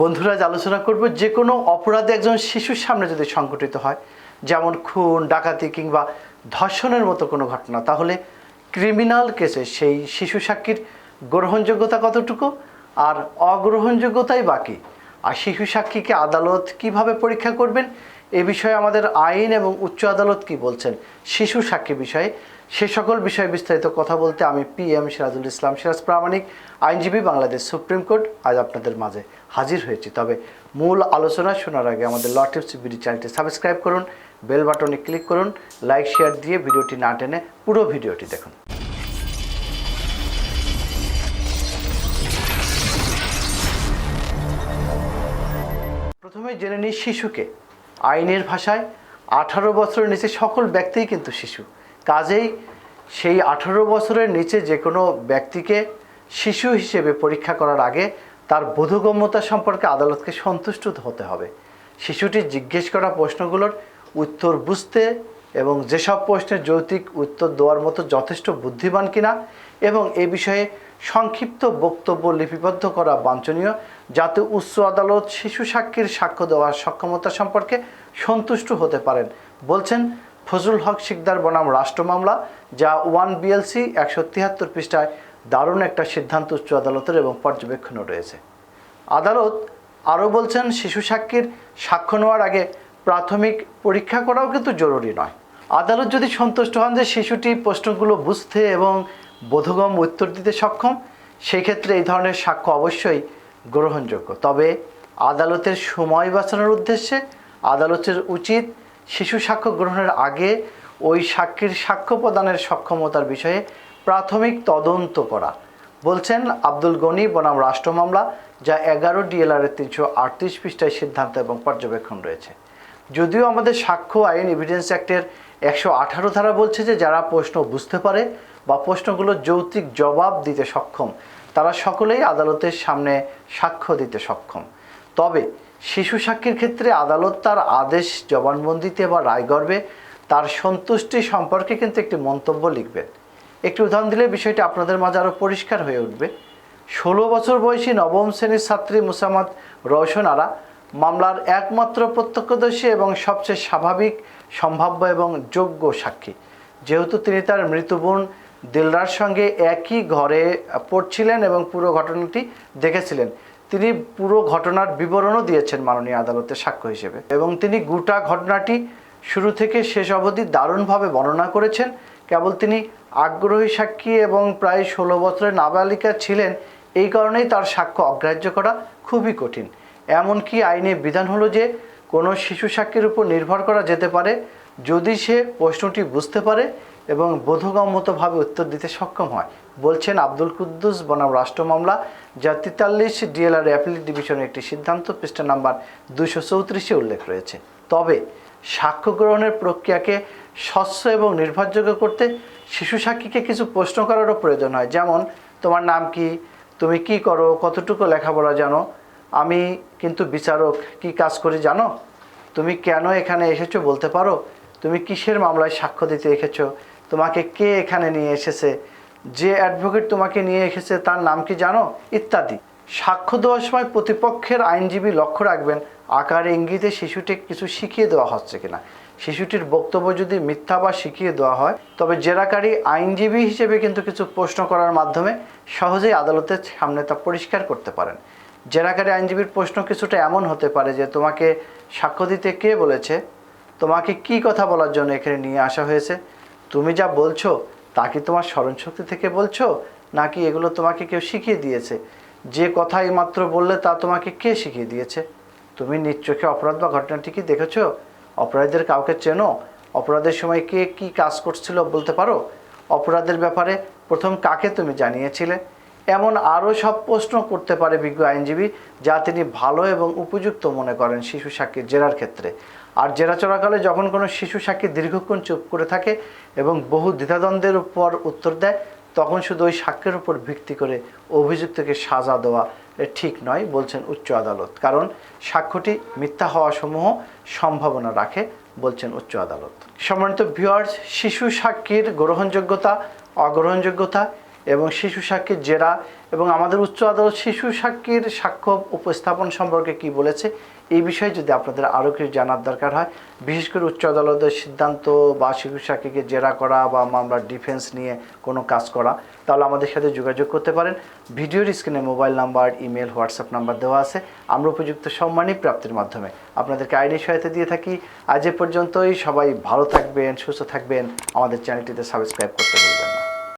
বন্ধুরা আলোচনা করব যে কোনো অপরাধে একজন শিশুর সামনে যদি সংঘটিত হয়, যেমন খুন, ডাকাতি কিংবা ধর্ষণের মতো কোনো ঘটনা, তাহলে ক্রিমিনাল কেসে সেই শিশু সাক্ষীর গ্রহণযোগ্যতা কতটুকু আর অগ্রহণযোগ্যতাই বাকি? আর শিশু সাক্ষীকে আদালত কীভাবে পরীক্ষা করবেন? এ বিষয়ে আমাদের আইন এবং উচ্চ আদালত কি বলছেন? শিশু সাক্ষী বিষয়ে। সে সকল বিষয়ে বিস্তারিত কথা বলতে আমি পি এম সিরাজুল ইসলাম সিরাজ প্রামাণিক, আইনজীবী বাংলাদেশ সুপ্রিম কোর্ট, আজ আপনাদের মাঝে হাজির হয়েছি। তবে মূল আলোচনা শোনার আগে আমাদের ল টিপস বিডি চ্যানেলটি সাবস্ক্রাইব করুন, বেল বাটনে ক্লিক করুন, লাইক, শেয়ার দিয়ে ভিডিওটি না টেনে পুরো ভিডিওটি দেখুন। প্রথমে জেনে নিই শিশুকে। আইনের ভাষায় আঠারো বছরের নিচে সকল ব্যক্তিই কিন্তু শিশু। কাজেই সেই আঠারো বছরের নিচে যে কোনো ব্যক্তিকে শিশু হিসেবে পরীক্ষা করার আগে তার বোধগম্যতা সম্পর্কে আদালতকে সন্তুষ্ট হতে হবে। শিশুটি জিজ্ঞেস করা প্রশ্নগুলোর উত্তর বুঝতে এবং যেসব প্রশ্নের যৌক্তিক উত্তর দেওয়ার মতো যথেষ্ট বুদ্ধিমান কিনা এবং এ বিষয়ে সংক্ষিপ্ত বক্তব্য লিপিবদ্ধ করা বাঞ্ছনীয়, যাতে উচ্চ আদালত শিশু সাক্ষীর সাক্ষ্য দেওয়ার সক্ষমতা সম্পর্কে সন্তুষ্ট হতে পারেন, বলছেন ফজলুল হক শিকদার বনাম রাষ্ট্র মামলা, যা ওয়ান বিএলসি একশো তিয়াত্তর পৃষ্ঠায় দারুণ একটা সিদ্ধান্ত উচ্চ আদালতের এবং পর্যবেক্ষণও রয়েছে। আদালত আরও বলছেন, শিশু সাক্ষীর সাক্ষ্য নেওয়ার আগে প্রাথমিক পরীক্ষা করাও কিন্তু জরুরি নয়। আদালত যদি সন্তুষ্ট হন যে শিশুটি প্রশ্নগুলো বুঝতে এবং বোধগম্য উত্তর দিতে সক্ষম সেই ক্ষেত্রে এই ধরনের সাক্ষ্য অবশ্যই গ্রহণযোগ্য। তবে আদালতের সময় বাঁচানোর উদ্দেশ্যে আদালতের উচিত শিশু সাক্ষ্য গ্রহণের আগে ওই সাক্ষীর সাক্ষ্য প্রদানের সক্ষমতার বিষয়ে প্রাথমিক তদন্ত করা। বলছেন আব্দুল গনি, বনাম রাষ্ট্র মামলা, যা এগারো ডিএলআরের তিনশো আটত্রিশ পৃষ্ঠায় সিদ্ধান্ত এবং পর্যবেক্ষণ রয়েছে। যদিও আমাদের সাক্ষ্য আইন এভিডেন্স অ্যাক্টের একশো আঠারো ধারা বলছে যে যারা প্রশ্ন বুঝতে পারে বা প্রশ্নগুলো যৌক্তিক জবাব দিতে সক্ষম, তারা সকলেই আদালতের সামনে সাক্ষ্য দিতে সক্ষম। তবে শিশু সাক্ষীর ক্ষেত্রে আদালত তার আদেশ জবানবন্দিতে বা রায় গর্বে তার সন্তুষ্টি সম্পর্কে কিন্তু একটি মন্তব্য লিখবেন। একটি উদাহরণ দিলে বিষয়টি আপনাদের মাঝে আরও পরিষ্কার হয়ে উঠবে। ষোলো বছর বয়সী নবম শ্রেণির ছাত্রী মুসামাদ রওশন আরা মামলার একমাত্র প্রত্যক্ষদর্শী এবং সবচেয়ে স্বাভাবিক, সম্ভাব্য এবং যোগ্য সাক্ষী। যেহেতু তিনি তার মৃত বোন দিলরার সঙ্গে একই ঘরে পড়ছিলেন এবং পুরো ঘটনাটি দেখেছিলেন। তিনি পুরো ঘটনার বিবরণও দিয়েছেন মাননীয় আদালতের সাক্ষ্য হিসেবে এবং তিনি গোটা ঘটনাটি শুরু থেকে শেষ অবধি দারুণভাবে বর্ণনা করেছেন। কেবল তিনি আগ্রহী সাক্ষী এবং প্রায় ষোলো বছরের নাবালিকা ছিলেন, এই কারণেই তার সাক্ষ্য অগ্রাহ্য করা খুবই কঠিন। এমনকি আইনে বিধান হলো যে, কোনো শিশু সাক্ষীর উপর নির্ভর করা যেতে পারে। যদি সে প্রশ্নটি বুঝতে পারে এবং বোধগম্যতভাবে উত্তর দিতে সক্ষম হয়। বলছেন আব্দুল কুদ্দুস, বনাম রাষ্ট্র মামলা যা তেতাল্লিশ ডিএলআর অ্যাপিলিট ডিভিশনের একটি সিদ্ধান্ত পৃষ্ঠা নাম্বার দুশো চৌত্রিশে উল্লেখ রয়েছে। তবে সাক্ষ্য গ্রহণের প্রক্রিয়াকে স্বচ্ছ এবং নির্ভরযোগ্য করতে শিশু সাক্ষীকে কিছু প্রশ্ন করারও প্রয়োজন হয়। যেমন, তোমার নাম কি? তুমি কি করো? কতটুকু লেখাপড়া জানো? আমি কিন্তু বিচারক, কি কাজ করি জানো? তুমি কেন এখানে এসেছ বলতে পারো? তুমি কিসের মামলায় সাক্ষ্য দিতে এসেছ? তোমাকে কে এখানে নিয়ে এসেছে? যে অ্যাডভোকেট তোমাকে নিয়ে এসেছে, তার নাম কি জানো? ইত্যাদি। সাক্ষ্য দেওয়ার সময় প্রতিপক্ষের আইনজীবী লক্ষ্য রাখবেন, আকারে ইঙ্গিতে শিশুটি কিছু শিখিয়ে দেওয়া হচ্ছে কিনা। শিশুটির বক্তব্য যদি মিথ্যা বা শিখিয়ে দেওয়া হয়, তবে জেরাকারী আইনজীবী হিসেবে কিন্তু কিছু প্রশ্ন করার মাধ্যমে সহজেই আদালতের সামনে তা পরিষ্কার করতে পারেন। জেরাকারী আইনজীবীর প্রশ্ন কিছুটা এমন হতে পারে যে, তোমাকে সাক্ষ্য দিতে কে বলেছে? তোমাকে কি কথা বলার জন্য এখানে নিয়ে আসা হয়েছে? তুমি যা বলছো, তা কি তোমার স্মরণশক্তি থেকে বলছো, নাকি এগুলো তোমাকে কেউ শিখিয়ে দিয়েছে? যে কথা মাত্র বললে তা তোমাকে কে শিখিয়ে দিয়েছে? তুমি নিজ অপরাধ বা ঘটনাটি কি দেখেছ? অপরাধীদের কাউকে চেনো? অপরাধের সময় কে কি কাজ করছিল বলতে পারো? অপরাধের ব্যাপারে প্রথম কাকে তুমি জানিয়েছিলে? এমন আরও সব প্রশ্ন করতে পারে বিজ্ঞ আইনজীবী, যা তিনি ভালো এবং উপযুক্ত মনে করেন শিশু সাক্ষীর জেরার ক্ষেত্রে। আর জেরা চলাকালে যখন কোনো শিশু সাক্ষী দীর্ঘক্ষণ চুপ করে থাকে এবং বহু দ্বিধাদ্বন্দ্বের উপর উত্তর দেয়, তখন শুধু ওই সাক্ষ্যের উপর ভিত্তি করে অভিযুক্তকে সাজা দেওয়া ঠিক নয়, বলছেন উচ্চ আদালত। কারণ সাক্ষ্যটি মিথ্যা হওয়া সমূহ সম্ভাবনা রাখে, বলছেন উচ্চ আদালত। সম্মানিত ভিউয়ার্স, শিশু সাক্ষীর গ্রহণযোগ্যতা, অগ্রহণযোগ্যতা এবং শিশু সাক্ষীর জেরা এবং আমাদের উচ্চ আদালত শিশু সাক্ষীর সাক্ষ্য উপস্থাপন সম্পর্কে কি বলেছে এই বিষয়ে যদি আপনাদের আরও কিছু জানার দরকার হয়, বিশেষ করে উচ্চ আদালতের সিদ্ধান্ত বা শিশু জেরা করা বা মামলার ডিফেন্স নিয়ে কোনো কাজ করা, তাহলে আমাদের সাথে যোগাযোগ করতে পারেন। ভিডিওর স্ক্রিনে mobile number email WhatsApp number দেওয়া আছে। আমরা উপযুক্ত সম্মানই প্রাপ্তির মাধ্যমে আপনাদেরকে আইনি সহায়তা দিয়ে থাকি। আজ এ পর্যন্তই। সবাই ভালো থাকবেন, সুস্থ থাকবেন। আমাদের চ্যানেলটিতে সাবস্ক্রাইব করতে না।